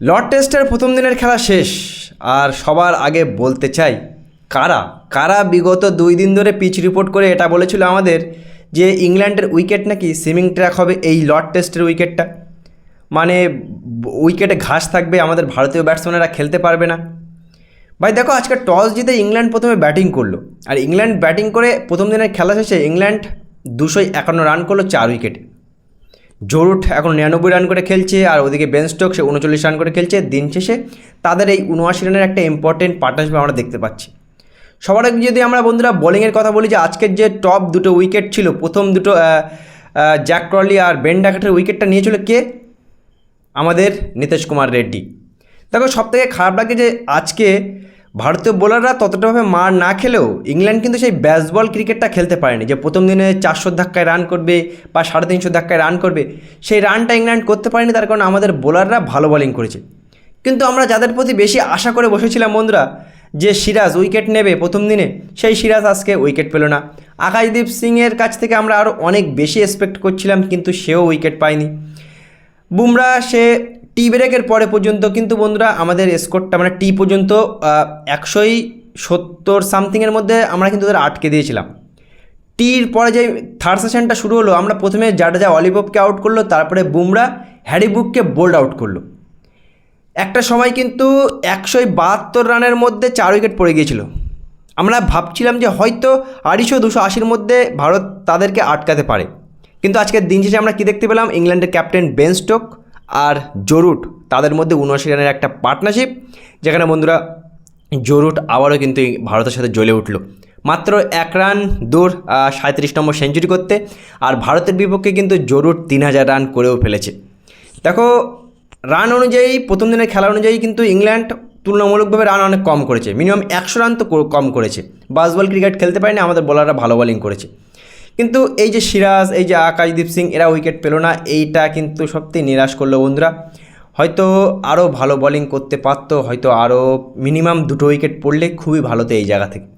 Lord টেস্টের প্রথম দিনের খেলা শেষ, আর সবার আগে বলতে চাই, কারা? কারা বিগত দুই দিন ধরে পিচ রিপোর্ট করে এটা বলেছিল আমাদের যে ইংল্যান্ডের উইকেট নাকি সুইমিং ট্র্যাক হবে এই লর্ড টেস্টের উইকেটটা? মানে উইকেটে ঘাস থাকবে, আমাদের ভারতীয় ব্যাটসম্যানেরা খেলতে পারবে না। ভাই, দেখো, আজকে টস জিতে ইংল্যান্ড প্রথমে ব্যাটিং করল, আর ইংল্যান্ড ব্যাটিং করে প্রথম দিনের খেলা শেষে ইংল্যান্ড দুশো একান্ন রান করল চার উইকেটে জরুট এখন নিরানব্বই রান করে খেলছে, আর ওদিকে বেন স্টোক সে উনচল্লিশ রান করে খেলছে। দিন শেষে তাদের এই উনআশি রানের একটা ইম্পর্টেন্ট পার্টনারশিপ আমরা দেখতে পাচ্ছি। সবার আগে যদি আমরা বন্ধুরা বোলিংয়ের কথা বলি যে, আজকের যে টপ দুটো উইকেট ছিল, প্রথম দুটো জ্যাক ক্রলি আর বেন ডাকাটের উইকেটটা নিয়েছিল কে? আমাদের নীতিশ কুমার রেড্ডি। দেখো সব থেকে খারাপ লাগে যে, আজকে ভারতীয় বোলাররা ততটাভাবে মার না খেলেও ইংল্যান্ড কিন্তু সেই ব্যাসবল ক্রিকেটটা খেলতে পারেনি। যে প্রথম দিনে চারশো ধাক্কায় রান করবে বা সাড়ে তিনশো ধাক্কায় রান করবে, সেই রানটা ইংল্যান্ড করতে পারেনি, তার কারণে আমাদের বোলাররা ভালো বোলিং করেছে। কিন্তু আমরা যাদের প্রতি বেশি আশা করে বসেছিলাম বন্ধুরা, যে সিরাজ উইকেট নেবে প্রথম দিনে, সেই সিরাজ আজকে উইকেট পেল না। আকাশদীপ সিংয়ের কাছ থেকে আমরা আরও অনেক বেশি এক্সপেক্ট করছিলাম, কিন্তু সেও উইকেট পায়নি। বুমরা সে টি ব্রেকের পরে পর্যন্ত কিন্তু বন্ধুরা আমাদের স্কোরটা মানে টি পর্যন্ত একশোই সত্তর সামথিংয়ের মধ্যে আমরা কিন্তু ওদের আটকে দিয়েছিলাম। টির পরে যে থার্ড সেশনটা শুরু হলো, আমরা প্রথমে জাডেজা অলিভকে আউট করল, তারপরে বুমরা হ্যারি বুককে বোল্ড আউট করল। একটা সময় কিন্তু একশোই বাহাত্তর রানের মধ্যে চার উইকেট পড়ে গিয়েছিল। আমরা ভাবছিলাম যে হয়তো আড়াইশো, দুশো আশির মধ্যে ভারত তাদেরকে আটকাতে পারে। কিন্তু আজকের দিন শেষে আমরা কী দেখতে পেলাম? ইংল্যান্ডের ক্যাপ্টেন বেন স্টোক আর জরুট তাদের মধ্যে উনআশি রানের একটা পার্টনারশিপ যেখানে বন্ধুরা, জরুট আবারও কিন্তু ভারতের সাথে জ্বলে উঠল। মাত্র এক রান দূর সাঁত্রিশ নম্বর সেঞ্চুরি করতে আর ভারতের বিপক্ষে কিন্তু জরুট তিন হাজার রান করেও ফেলেছে। দেখো, রান অনুযায়ী, প্রথম দিনের খেলা অনুযায়ী কিন্তু ইংল্যান্ড তুলনামূলকভাবে রান অনেক কম করেছে। মিনিমাম একশো রান তো কম করেছে। বাসবল ক্রিকেট খেলতে পারেনি, আমাদের বোলাররা ভালো বোলিং করেছে। কিন্তু এই যে সিরাজ, এই যে আকাশদীপ সিং, এরা উইকেট পেল না। এইটা কিন্তু সত্যি নিরাশ করল বন্ধুরা। হয়তো আরও ভালো বলিং করতে পারতো, হয়তো আরও মিনিমাম দুটো উইকেট পড়লে খুবই ভালো তো এই জায়গা থেকে।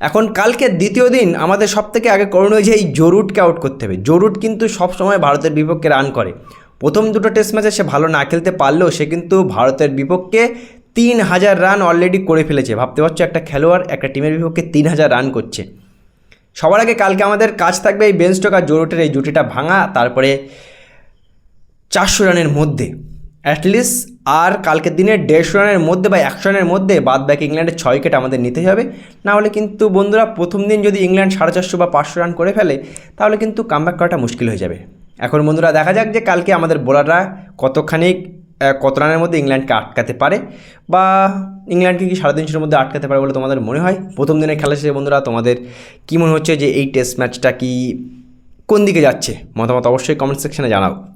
এখন কালকে দ্বিতীয় দিন আমাদের সব থেকে আগে করণীয় যে এই জরুটকে আউট করতে হবে। জরুট কিন্তু সব সময় ভারতের বিপক্ষে রান করে। প্রথম দুটো টেস্ট ম্যাচে সে ভালো না খেলতে পারলেও সে কিন্তু ভারতের বিপক্ষে তিন হাজার রান অলরেডি করে ফেলেছে। ভাবতে পারছ একটা খেলোয়াড়, একটা টিমের বিপক্ষে তিন হাজার রান করছে। সবার আগে কালকে আমাদের কাজ থাকবে এই বেঞ্চটক আর জরুটের এই জুটিটা ভাঙা, তারপরে চারশো রানের মধ্যে অ্যাটলিস্ট আর কালকের দিনে দেড়শো রানের মধ্যে বা একশো রানের মধ্যে বাদ বাকি ইংল্যান্ডের ছয় উইকেট আমাদের নিতে হবে। না হলে কিন্তু বন্ধুরা প্রথম দিন যদি ইংল্যান্ড সাড়ে চারশো বা পাঁচশো রান করে ফেলে, তাহলে কিন্তু কামব্যাক করাটা মুশকিল হয়ে যাবে। এখন বন্ধুরা দেখা যাক যে কালকে আমাদের বোলাররা কতখানি কত রানের মধ্যে ইংল্যান্ডকে আটকাতে পারে বা ইংল্যান্ডকে কি সাড়ে তিনশোর মধ্যে আটকাতে পারে বলে তোমাদের মনে হয়? প্রথম দিনের খেলা শেষে বন্ধুরা তোমাদের কী মনে হচ্ছে যে এই টেস্ট ম্যাচটা কি কোন দিকে যাচ্ছে? মতামত অবশ্যই কমেন্ট সেকশনে জানাও।